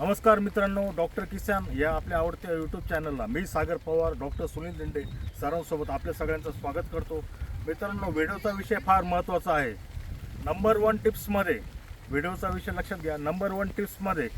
नमस्कार मित्रांनो डॉक्टर किसान या आपल्या आवडत्या यूट्यूब चॅनलला मी सागर पवार डॉक्टर सुनील दिंडे सरांसोबत आपल्या सगळ्यांचं स्वागत करतो. मित्रांनो व्हिडिओचा विषय फार महत्त्वाचा आहे. नंबर वन टिप्समध्ये व्हिडिओचा विषय लक्षात घ्या. नंबर वन टिप्समध्ये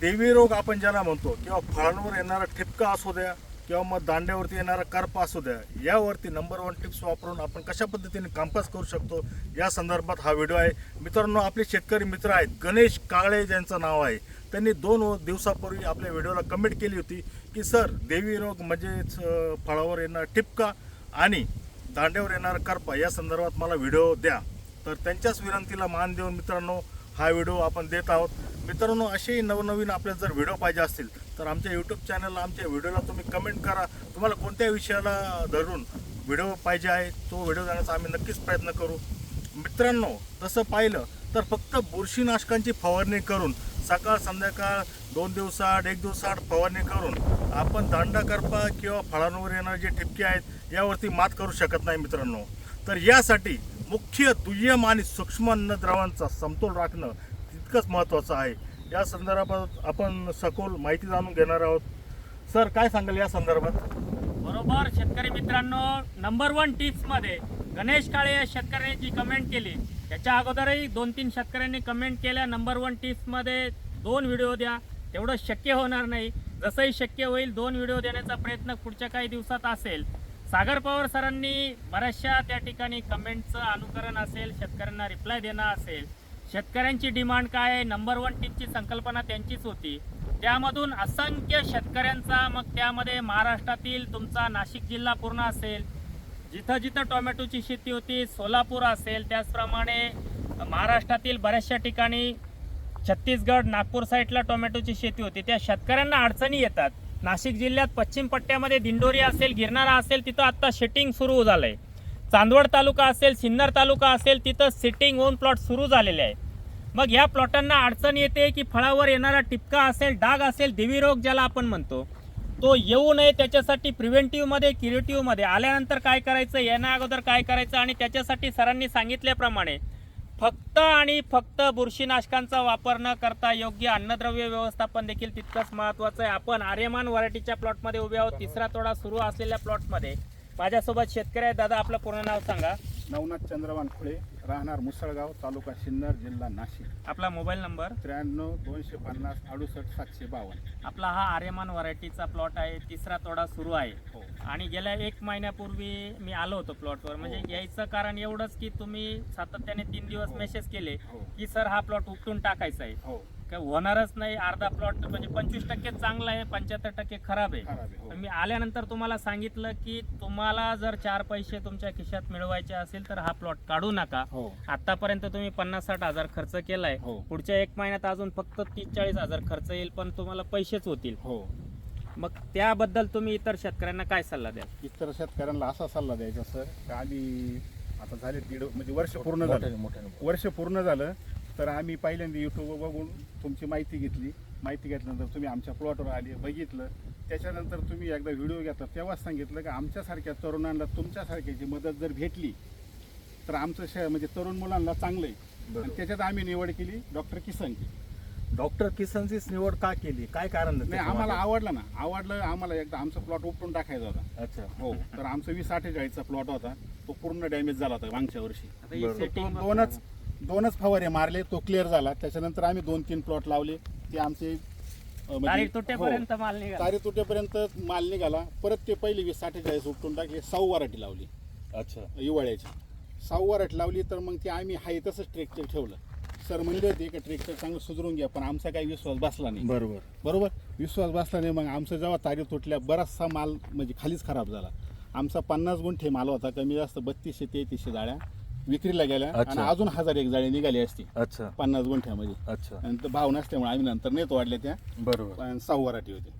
देवी रोग आपण ज्याला म्हणतो किंवा फळांवर येणारा ठिपका असू द्या किंवा मग दांड्यावरती येणारा कर्प असू द्या यावरती नंबर वन टिप्स वापरून आपण कशा पद्धतीने कामकाज करू शकतो या संदर्भात हा व्हिडिओ आहे. मित्रांनो आपले शेतकरी मित्र आहेत गणेश काळे ज्यांचं नाव आहे. त्यांनी दोन दिवसापूर्वी आपल्या व्हिडिओला कमेंट केली होती की सर देवी रोग म्हणजेच फळावर येणारा ठिपका आणि दांड्यावर येणारा करपा या संदर्भात मला व्हिडिओ द्या. तर त्यांच्याच विनंतीला मान देऊन मित्रांनो हा व्हिडिओ आपण देत आहोत. मित्रांनो असेही नवनवीन आपल्याला जर व्हिडिओ पाहिजे असतील तर आमच्या यूट्यूब चॅनलला आमच्या व्हिडिओला तुम्ही कमेंट करा. तुम्हाला कोणत्या विषयाला धरून व्हिडिओ पाहिजे आहे तो व्हिडिओ जाण्याचा आम्ही नक्कीच प्रयत्न करू. मित्रांनो तसं पाहिलं तर फक्त बुरशीनाशकांची फवारणी करून सकाळ संध्याकाळ दोन दिवसाआड एक दिवसाआड फवारणी करून आपण दांडा करपा किंवा फळांवर येणारे जे ठिपके आहेत यावरती मात करू शकत नाही मित्रांनो. तर यासाठी मुख्य दुय्यम आणि सूक्ष्म अन्नद्रवांचा समतोल राखणं तितकंच महत्त्वाचं आहे. या संदर्भात आपण सखोल माहिती जाणून घेणार आहोत. सर काय सांगाल या संदर्भात? बरोबर. शेतकरी मित्रांनो नंबर वन टिप्समध्ये गणेश काळे या शेतकऱ्यांनी जी कमेंट केली. त्याच्या अगोदरही दोन तीन शेतकऱ्यांनी कमेंट केल्या. नंबर वन टिप्समध्ये दोन व्हिडिओ द्या. तेवढं शक्य होणार नाही. जसंही शक्य होईल दोन व्हिडिओ देण्याचा प्रयत्न पुढच्या काही दिवसात असेल. सागर पवार सरांनी बऱ्याचशा त्या ठिकाणी कमेंटचं अनुकरण असेल शेतकऱ्यांना रिप्लाय देणं असेल. शेतकऱ्यांची डिमांड काय आहे? नंबर वन टीमची संकल्पना त्यांचीच होती. त्यामधून असंख्य शेतकऱ्यांचा मग त्यामध्ये महाराष्ट्रातील तुमचा नाशिक जिल्हा पूर्ण असेल जिथं जिथं टोमॅटोची शेती होती सोलापूर असेल त्याचप्रमाणे महाराष्ट्रातील बऱ्याचशा ठिकाणी छत्तीसगड नागपूर साईडला टोमॅटोची शेती होती. त्या शेतकऱ्यांना अडचणी येतात. नाशिक जिल्ह्यात पश्चिम पट्ट्यामध्ये दिंडोरी असेल गिरणारा असेल तिथं आत्ता शेटिंग सुरू झालं आहे चांदवड तालुका असेल सिन्नर तालुका असेल तिथं सिटिंग ओन प्लॉट सुरू झालेले आहे. मग या प्लॉटांना अडचण येते की फळावर येणारा टिपका असेल डाग असेल देवीरोग ज्याला आपण म्हणतो तो येऊ नये. त्याच्यासाठी प्रिव्हेंटिव्हमध्ये क्युरेटिव्हमध्ये आल्यानंतर काय करायचं? येण्या अगोदर काय करायचं? आणि त्याच्यासाठी सरांनी सांगितल्याप्रमाणे फक्त आणि फक्त बुरशीनाशकांचा वापर न करता योग्य अन्नद्रव्य व्यवस्थापन देखील तितकंच महत्त्वाचं आहे. आपण आर्यमान व्हरायटीच्या प्लॉटमध्ये उभे आहोत. तिसरा तोडा सुरू असलेल्या प्लॉटमध्ये माझ्यासोबत शेतकरी आहे दादा आपलं पूर्ण नाव सांगा. नवनाथ चंद्रवान खुळे राहणार मुसळगाव तालुका सिन्नर जिल्हा नाशिक. आपला मोबाईल नंबर? त्र्याण्णव दोनशे पन्नास अडुसष्ट सातशे बावन्न. आपला हा आर्यमान व्हरायटीचा प्लॉट आहे तिसरा तोडा सुरू आहे. हो. आणि गेल्या एक महिन्यापूर्वी मी आलो होतो प्लॉटवर. म्हणजे यायचं कारण एवढंच की तुम्ही सातत्याने तीन दिवस मेसेज केले हो. की सर हा प्लॉट उपटून टाकायचा आहे. हो. काय होणारच नाही. अर्धा प्लॉट म्हणजे पंचवीस टक्के चांगला आहे पंच्याहत्तर टक्के खराब आहे. खराब आहे हो. मी आल्यानंतर तुम्हाला सांगितलं की तुम्हाला जर चार पैसे तुमच्या खिशात मिळवायचे असेल तर हा प्लॉट काढू नका. हो. आतापर्यंत तुम्ही पन्नास साठ हजार खर्च केलाय. हो. पुढच्या एक महिन्यात अजून फक्त तीस चाळीस हजार खर्च येईल पण तुम्हाला पैसेच होतील. हो. मग त्याबद्दल तुम्ही इतर शेतकऱ्यांना काय सल्ला द्याल? इतर शेतकऱ्यांना असा सल्ला द्यायचा सर का आम्ही आता झाले दीड म्हणजे वर्ष पूर्ण झालं. वर्ष पूर्ण झालं तर आम्ही पहिल्यांदा युट्यूबवर बघून तुमची माहिती घेतली. माहिती घेतल्यानंतर तुम्ही आमच्या प्लॉटवर आले बघितलं. त्याच्यानंतर तुम्ही एकदा व्हिडिओ घेतला तेव्हाच सांगितलं की आमच्यासारख्या तरुणांना तुमच्यासारख्याची मदत जर भेटली तर आमचं शे म्हणजे तरुण मुलांना चांगलं आहे. आणि त्याच्यात आम्ही निवड केली डॉक्टर किसनची डॉक्टर किसनचीच निवड का केली? काय कारण नाही आम्हाला? आवडलं ना. आवडलं आम्हाला एकदा आमचा प्लॉट उपटून टाकायचा होता. अच्छा. हो तर आमचा वीस अठ्ठेचाळीसचा प्लॉट होता. तो पूर्ण डॅमेज झाला होता मागच्या वर्षी. ही दोनच दोनच फवारे मारले तो क्लिअर झाला. त्याच्यानंतर आम्ही दोन तीन प्लॉट लावले. ते आमचे म्हणजे- तुटेपर्यंत हो, माल निघाला. तुटेपर्यंत माल निघाला. परत ते पहिली वीस अठ्ठेचाळीस उपटून टाकले साऊ वराठी लावली. अच्छा. हिवाळ्याची साऊ वराठी लावली तर मग ते आम्ही हाय तसंच ट्रेक्टर ठेवलं. सर म्हणले होते का ट्रेक्टर चांगलं सुधारून घ्या पण आमचा काही विश्वास बसला नाही. बरोबर. बरोबर? विश्वास बसला नाही मग आमचं जेव्हा तारीख तुटल्या बराचसा माल म्हणजे खालीच खराब झाला. आमचा पन्नास गुंठे माल होता कमी जास्त बत्तीसशे तेहतीसशे जाळ्या विक्रीला गेल्या अच्छा. आणि अजून हजार एक जाळी निघाली असती. अच्छा. पन्नास गुंठ्यामध्ये. अच्छा. आणि तो भाव नसल्यामुळे आम्ही नंतर नेत वाढल्या त्या. बरोबर. पण सहा वराठी होती.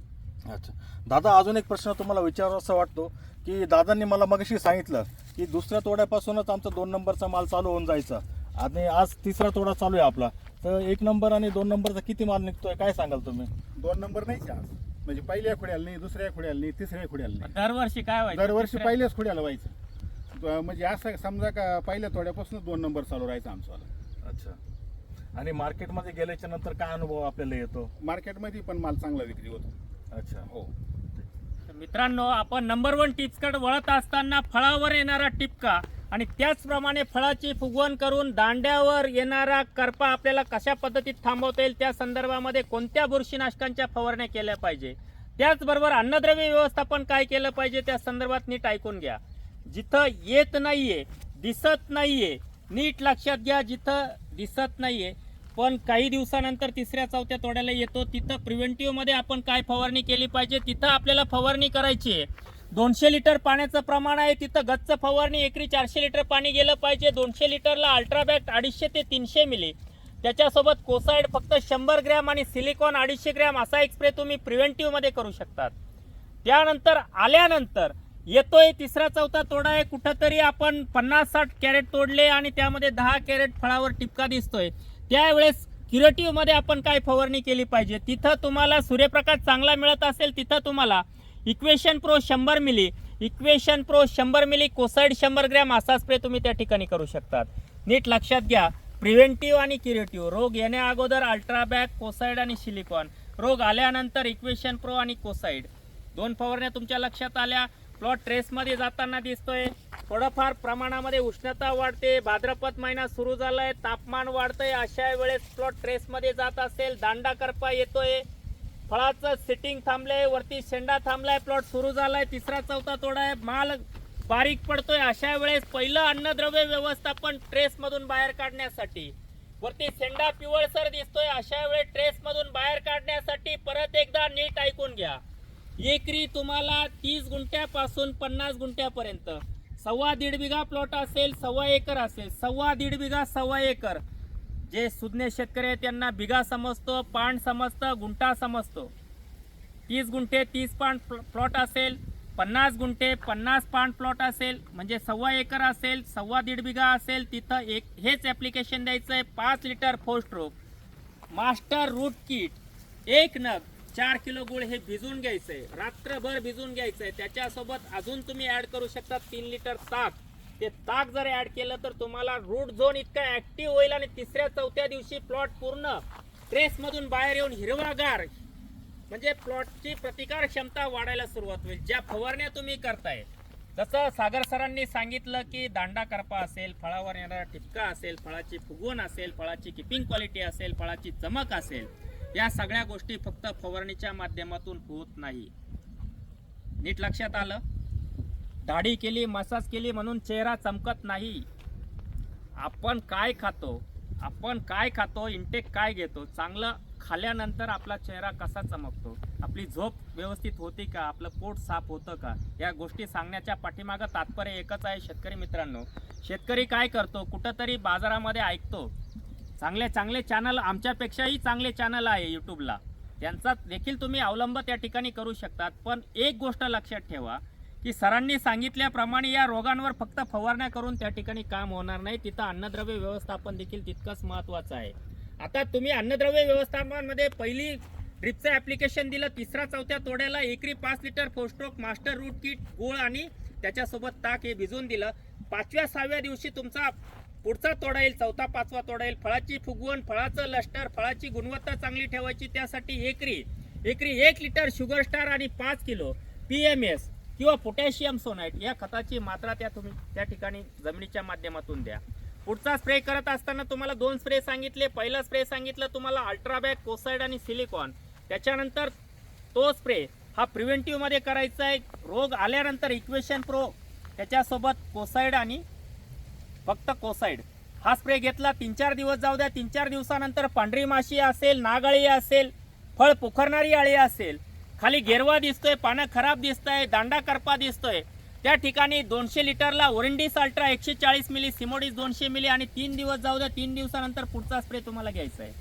अच्छा. दादा अजून एक प्रश्न तुम्हाला विचारावा वाटतो की दादांनी मला मगाशी सांगितलं की दुसऱ्या तोड्यापासूनच आमचा दोन नंबरचा माल चालू होऊन जायचा. आणि आज तिसरा तोडा चालू आहे आपला. तर एक नंबर आणि दोन नंबरचा किती माल निघतोय? काय सांगाल तुम्ही? दोन नंबर नाही आज. म्हणजे पहिल्या खुड्याला नाही दुसऱ्या खुड्याला नाही तिसऱ्या खुड्याला नाही. दरवर्षी काय व्हायचं? दरवर्षी तिसऱ्या- पहिल्याच खुड्याला व्हायचं. द- म्हणजे असं समजा का पहिल्या थोड्यापासून दोन नंबर चालू राहायचं आमचं. अच्छा. आणि मार्केटमध्ये गेल्याच्यानंतर काय अनुभव आपल्याला येतो? मार्केटमध्ये पण माल चांगला विक्री होतो. अच्छा हो. तर मित्रांनो आपण नंबर वन टिपकट वळत असताना फळावर येणारा टिपका आणि त्याचप्रमाणे फळाची फुगवण करून दांड्यावर येणारा करपा आपल्याला कशा पद्धतीत थांबवता येईल त्या संदर्भामध्ये कोणत्या बुरशीनाशकांच्या फवारण्या केल्या पाहिजे? त्याचबरोबर अन्नद्रव्य व्यवस्थापन काय केलं पाहिजे त्या संदर्भात नीट ऐकून घ्या. जिथं येत नाहीये दिसत नाहीये नीट लक्षात घ्या जिथं दिसत नाहीये पण काही दिवसानंतर तिसऱ्या चौथ्या तोड्याला येतो. तिथं प्रिव्हेंटिव्हमध्ये आपण काय फवारणी केली पाहिजे? तिथं आपल्याला फवारणी करायची आहे. दोनशे लिटर पाण्याचं प्रमाण आहे. तिथं गच्च फवारणी एकरी चारशे लिटर पाणी गेलं पाहिजे. दोनशे लिटरला अल्ट्राबॅट अडीचशे ते तीनशे मिली त्याच्यासोबत कोसाईड फक्त शंभर ग्रॅम आणि सिलिकॉन अडीचशे ग्रॅम असा एक स्प्रे तुम्ही प्रिव्हेंटिव्हमध्ये करू शकतात. त्यानंतर आल्यानंतर येतोय तिसरा चौथा तोडा आहे. कुठंतरी आपण पन्नास साठ कॅरेट तोडले आणि त्यामध्ये दहा कॅरेट फळावर टिपका दिसतोय. त्यावेळेस क्युरेटिव्हमध्ये आपण काय फवारणी केली पाहिजे? तिथं तुम्हाला सूर्यप्रकाश चांगला मिळत असेल तिथं तुम्हाला इक्वेशन प्रो शंभर मिली इक्वेशन प्रो शंभर मिली कोसाईड शंभर ग्रॅम असा स्प्रे तुम्ही त्या ठिकाणी करू शकतात. नीट लक्षात घ्या प्रिव्हेंटिव्ह आणि क्युरेटिव्ह रोग येण्या अगोदर अल्ट्राबॅक कोसाईड आणि सिलिकॉन रोग आल्यानंतर इक्वेशन प्रो आणि कोसाईड दोन फवारण्या तुमच्या लक्षात आल्या. प्लॉट ट्रेसमध्ये जाताना दिसतोय. थोडंफार प्रमाणामध्ये उष्णता वाढते. भाद्रपद महिना सुरू झालाय. तापमान वाढतंय. अशा वेळेस प्लॉट ट्रेसमध्ये जात असेल दांडा करपा येतोय. फळाचं सिटिंग थांबलंय. वरती शेंडा थांबलाय. प्लॉट सुरू झालाय. तिसरा चौथा तोडा आहे. माल बारीक पडतोय. अशा वेळेस पहिलं अन्नद्रव्य व्यवस्थापन ट्रेसमधून बाहेर काढण्यासाठी. वरती शेंडा पिवळसर दिसतोय. अशा वेळेस ट्रेसमधून बाहेर काढण्यासाठी परत एकदा नीट ऐकून घ्या. एकरी तुम्हाला तीस गुंठ्यापासून पन्नास गुंठ्यापर्यंत. सव्वा दीड बिघा प्लॉट असेल सव्वा एकर असेल. सव्वा दीड बिघा सव्वा एकर. जे सुज्ञ शेतकरी आहेत त्यांना बिघा समजतो पाण समजतं गुंठा समजतो. तीस गुंठे तीस पाण प्लॉट असेल पन्नास गुंठे पन्नास पाण प्लॉट असेल म्हणजे सव्वा एकर असेल सव्वा दीड बिघा असेल तिथं एक हेच ॲप्लिकेशन द्यायचं आहे पाच लिटर फोस्ट्रोक मास्टर रूट किट एक नग. चार किलो गुळ हे भिजून घ्यायचंय. रात्रभर भिजून घ्यायचंय. त्याच्यासोबत अजून तुम्ही ऍड करू शकता तीन लिटर ताक. ते ताक जर ऍड केलं तर तुम्हाला रूट झोन इतका ऍक्टिव्ह होईल आणि तिसऱ्या चौथ्या दिवशी प्लॉट पूर्ण ट्रेसमधून बाहेर येऊन हिरवागार म्हणजे प्लॉटची प्रतिकार क्षमता वाढायला सुरुवात होईल. ज्या फवारण्या तुम्ही करताय. जसं सागर सरांनी सांगितलं की दांडा करपा असेल फळावर येणारा ठिपका असेल फळाची फुगवण असेल फळाची किपिंग क्वालिटी असेल फळाची चमक असेल या सगळ्या गोष्टी फक्त फवारणीच्या माध्यमातून होत नाही. नीट लक्षात आलं? दाढी केली मसाज केली म्हणून चेहरा चमकत नाही. आपण काय खातो? आपण काय खातो? इंटेक काय घेतो? चांगलं खाल्ल्यानंतर आपला चेहरा कसा चमकतो? आपली झोप व्यवस्थित होती का? आपलं पोट साफ होतं का? या गोष्टी सांगण्याच्या पाठीमागं तात्पर्य एकच आहे शेतकरी मित्रांनो. शेतकरी काय करतो? कुठंतरी बाजारामध्ये ऐकतो. चांगले चांगले चॅनल आमच्यापेक्षाही चांगले चॅनल आहे यूट्यूबला. त्यांचा देखील तुम्ही अवलंब त्या ठिकाणी करू शकतात. पण एक गोष्ट लक्षात ठेवा की सरांनी सांगितल्याप्रमाणे या रोगांवर फक्त फवारण्या करून त्या ठिकाणी काम होणार नाही. तिथं अन्नद्रव्य व्यवस्थापन देखील तितकंच महत्त्वाचं आहे. आता तुम्ही अन्नद्रव्य व्यवस्थापनामध्ये पहिली ड्रिपचं ॲप्लिकेशन दिलं तिसरा चौथ्या तोड्याला एकरी पाच litre four stroke master root kit गोळ आणि त्याच्यासोबत ताक हे भिजून दिलं. पाचव्या सहाव्या दिवशी तुमचा पुढचा तोडा येईल चौथा पाचवा तोडा येईल. फळाची फुगवण फळाचं लष्टर फळाची गुणवत्ता चांगली ठेवायची त्यासाठी एकरी. एकरी एक लिटर शुगर स्टार आणि पाच किलो पी एम एस किंवा पोटॅशियम सोनाईट या खताची मात्रा त्या तुम्ही त्या ठिकाणी जमिनीच्या माध्यमातून द्या. पुढचा स्प्रे करत असताना तुम्हाला दोन स्प्रे सांगितले. पहिला स्प्रे सांगितलं तुम्हाला अल्ट्राबॅक कोसाईड आणि सिलिकॉन त्याच्यानंतर तो स्प्रे हा प्रिव्हेंटिव्हमध्ये करायचा आहे. रोग आल्यानंतर इक्वेशन प्रो त्याच्यासोबत कोसाईड आणि फक्त कोसाईड. हा स्प्रे घेतला तीन चार दिवस जाऊ द्या तीन चार दिवसानंतर पांढरी माशी असेल नागळी असेल फळ पोखरणारी आळी असेल खाली गेरवा दिसतोय पानं खराब दिसतंय दांडा करपा दिसतोय. त्या ठिकाणी दोनशे लिटरला ओरिंडीस अल्ट्रा एकशे चाळीस मिली सिमोडीस दोनशे मिली आणि तीन दिवस जाऊ द्या तीन दिवसानंतर पुढचा स्प्रे तुम्हाला घ्यायचा आहे.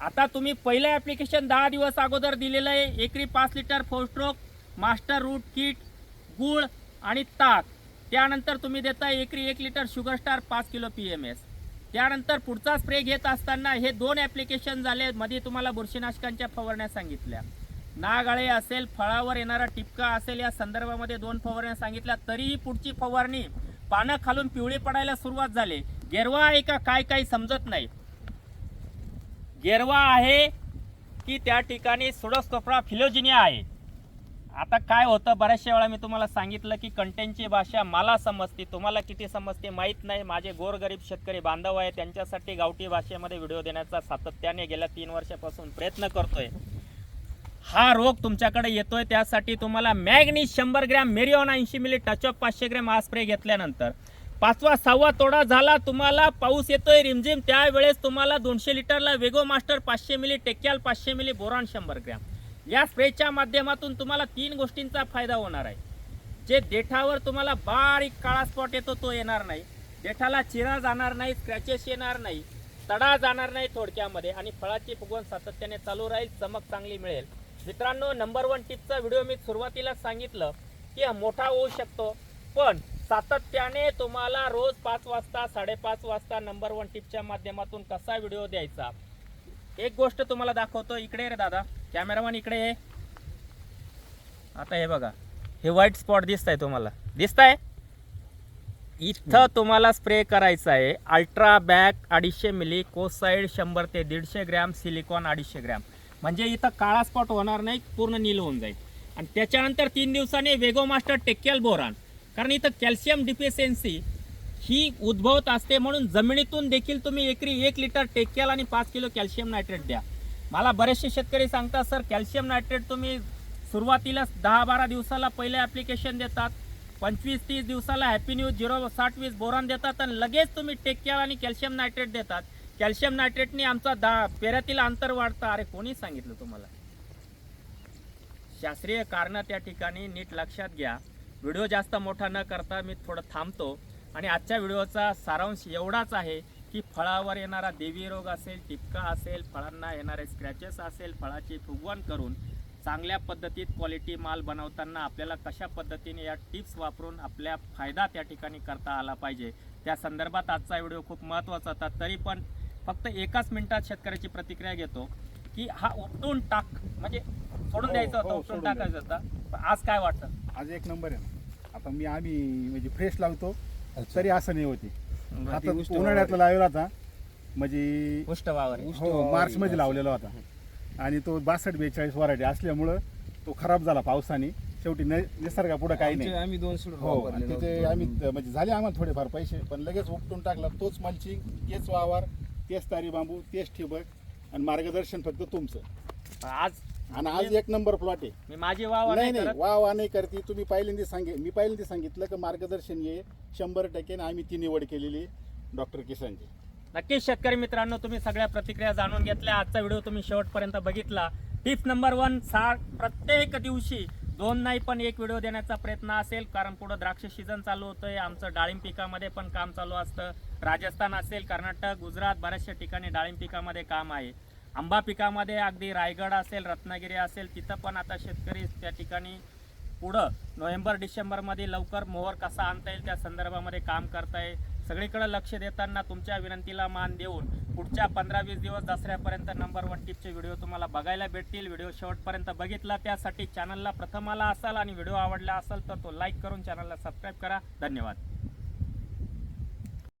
आता तुम्ही पहिलं ॲप्लिकेशन दहा दिवस अगोदर दिलेलं आहे. एकरी पाच लिटर फोस्ट्रोक मास्टर रूट किट गूळ आणि ताक. त्यानंतर तुम्ही देता एकरी एक लिटर शुगर स्टार पाच किलो पी एम एस त्यानंतर पुढचा स्प्रे घेत असताना हे दोन ॲप्लिकेशन झाले मध्ये तुम्हाला बुरशीनाशकांच्या फवारण्या सांगितल्या. नागाळे असेल फळावर येणारा टिपका असेल या संदर्भामध्ये दोन फवारण्या सांगितल्या. तरीही पुढची फवारणी पानं खालून पिवळी पडायला सुरुवात झाली. गेरवा आहे का काय काही समजत नाही. गेरवा आहे की त्या ठिकाणी सुडोस्कोफ्रा फिलोजिनिया आहे. आता काय होतं बऱ्याचशा वेळा मी तुम्हाला सांगितलं की कंटेंटची भाषा मला समजते तुम्हाला किती समजते माहीत नाही. माझे गोरगरीब शेतकरी बांधव आहे त्यांच्यासाठी गावठी भाषेमध्ये व्हिडिओ देण्याचा सातत्याने गेल्या तीन वर्षापासून प्रयत्न करतोय. हा रोग तुमच्याकडे येतोय त्यासाठी तुम्हाला मॅग्नीज शंभर ग्रॅम मेरिओन ऐंशी मिली टचअप पाचशे ग्रॅम हा स्प्रे घेतल्यानंतर. पाचवा सहावा तोडा झाला तुम्हाला पाऊस येतोय रिमझिम त्यावेळेस तुम्हाला दोनशे लिटरला वेगो मास्टर पाचशे मिली टेक्याल पाचशे मिली बोरॉन शंभर ग्रॅम. या स्प्रेच्या माध्यमातून तुम्हाला तीन गोष्टींचा फायदा होणार आहे. जे देठावर तुम्हाला बारीक काळा स्पॉट येतो तो येणार नाही. देठाला चिरा जाणार नाही स्क्रॅचेस येणार नाही तडा जाणार नाही थोडक्यामध्ये आणि फळाची फुगवण सातत्याने चालू राहील चमक चांगली मिळेल. मित्रांनो नंबर वन टिपचा व्हिडिओ मी सुरुवातीला सांगितलं की मोठा होऊ शकतो पण सातत्याने तुम्हाला रोज पाच वाजता साडेपाच वाजता नंबर वन टिपच्या माध्यमातून कसा व्हिडिओ द्यायचा? एक गोष्ट तुम्हाला दाखवतो इकडे रे दादा. कॅमेरामॅन इकडे ये. आता हे बघा. हे व्हाईट स्पॉट दिसत आहे तुम्हाला. दिसत आहे इथं तुम्हाला स्प्रे करायचा आहे. अल्ट्रा बॅक अडीचशे मिली कोसाईड शंभर ते दीडशे ग्रॅम सिलिकॉन अडीचशे ग्रॅम. म्हणजे इथं काळा स्पॉट होणार नाही पूर्ण नील होऊन जाईल. आणि त्याच्यानंतर तीन दिवसांनी वेगो मास्टर टेक्यल बोरान. कारण इथं कॅल्शियम डिफिशियन्सी ही उद्भवत असते म्हणून जमिनीतून देखील तुम्ही एकरी एक लिटर टेक्केल आणि पाच किलो कॅल्शियम नायट्रेट द्या. मला बरेचसे शेतकरी सांगतात सर कॅल्शियम नायट्रेट तुम्ही सुरुवातीलाच दहा बारा दिवसाला पहिले ॲप्लिकेशन देतात पंचवीस तीस दिवसाला हॅपी न्यूज झिरो साठ वीस बोरान देतात आणि लगेच तुम्ही टेक्याव आणि कॅल्शियम नायट्रेट देतात. कॅल्शियम नायट्रेटने आमचा दा पेऱ्यातील अंतर वाढतं. अरे कोणी सांगितलं तुम्हाला? शास्त्रीय कारणं त्या ठिकाणी नीट लक्षात घ्या. व्हिडिओ जास्त मोठा न करता मी थोडं थांबतो. आणि आजच्या व्हिडिओचा सारांश एवढाच आहे की फळावर येणारा देवी रोग असेल टिपका असेल फळांना येणारे स्क्रॅचेस असेल फळाची फुगवण करून चांगल्या पद्धतीत क्वालिटी माल बनवताना आपल्याला कशा पद्धतीने या टिप्स वापरून आपल्या फायदा त्या ठिकाणी करता आला पाहिजे? त्या संदर्भात आजचा व्हिडिओ खूप महत्त्वाचा होता. तरी पण फक्त एकाच मिनिटात शेतकऱ्याची प्रतिक्रिया घेतो की हा उपटून टाक म्हणजे सोडून हो, द्यायचा होता हो, उपटून टाकायचा होता. आज काय वाटतं? आज एक नंबर आहे. आता मी आम्ही म्हणजे फ्रेश लावतो. तरी असं नाही होती. आता उन्हाळ्यातला लावला होता म्हणजे वावर. हो मार्च मध्ये लावलेला होता. आणि तो बासष्ट बेचाळीस वरायटी असल्यामुळं तो खराब झाला पावसाने. शेवटी न- निसर्गापुढं काही नाही. आम्ही दोन हो आणि तिथे आम्ही म्हणजे झाले आम्हाला थोडेफार पैसे पण लगेच उपटून टाकला. तोच मल्चिंग तेच वावर तेच तारी बांबू तेच ठिबक आणि मार्गदर्शन फक्त तुमचं. आज आणि आज एक नंबर प्लॉट आहे. मी माझी वावर नाही नाही वा वा नाही करते. तुम्ही पहिल्यांदा सांगे मी पहिल्यांदा सांगितलं की मार्गदर्शन ये शंभर टक्के आणि आम्ही ती निवड केलेली डॉक्टर किसानची नक्कीच शेतकरी मित्रांनो तुम्ही सगळ्या प्रतिक्रिया जाणून घेतल्या. आजचा व्हिडिओ तुम्ही शेवटपर्यंत बघितला. टिप नंबर वन सा प्रत्येक दिवशी दोन नाही पण एक व्हिडिओ देण्याचा प्रयत्न असेल. कारण पुढं द्राक्ष सीझन चालू होतंय. आमचं डाळिंब पिकामध्ये पण काम चालू असतं. राजस्थान असेल कर्नाटक गुजरात बऱ्याचशा ठिकाणी डाळिंब पिकामध्ये काम आहे. आंबा पिकामध्ये अगदी रायगड असेल रत्नागिरी असेल तिथं पण आता शेतकरी त्या ठिकाणी पुढं नोव्हेंबर डिसेंबरमध्ये लवकर मोहर कसा आणता येईल त्या संदर्भामध्ये काम करताय. सगळीकडे लक्ष देताना तुमच्या विनंतीला मान देऊन पुढच्या पंधरा वीस दिवस दसऱ्यापर्यंत नंबर वन टिपचे व्हिडिओ तुम्हाला बघायला भेटतील. व्हिडिओ शेवटपर्यंत बघितला त्यासाठी चॅनलला प्रथम आला असाल आणि व्हिडिओ आवडला असेल तर तो लाईक करून चॅनलला सबस्क्राईब करा. धन्यवाद.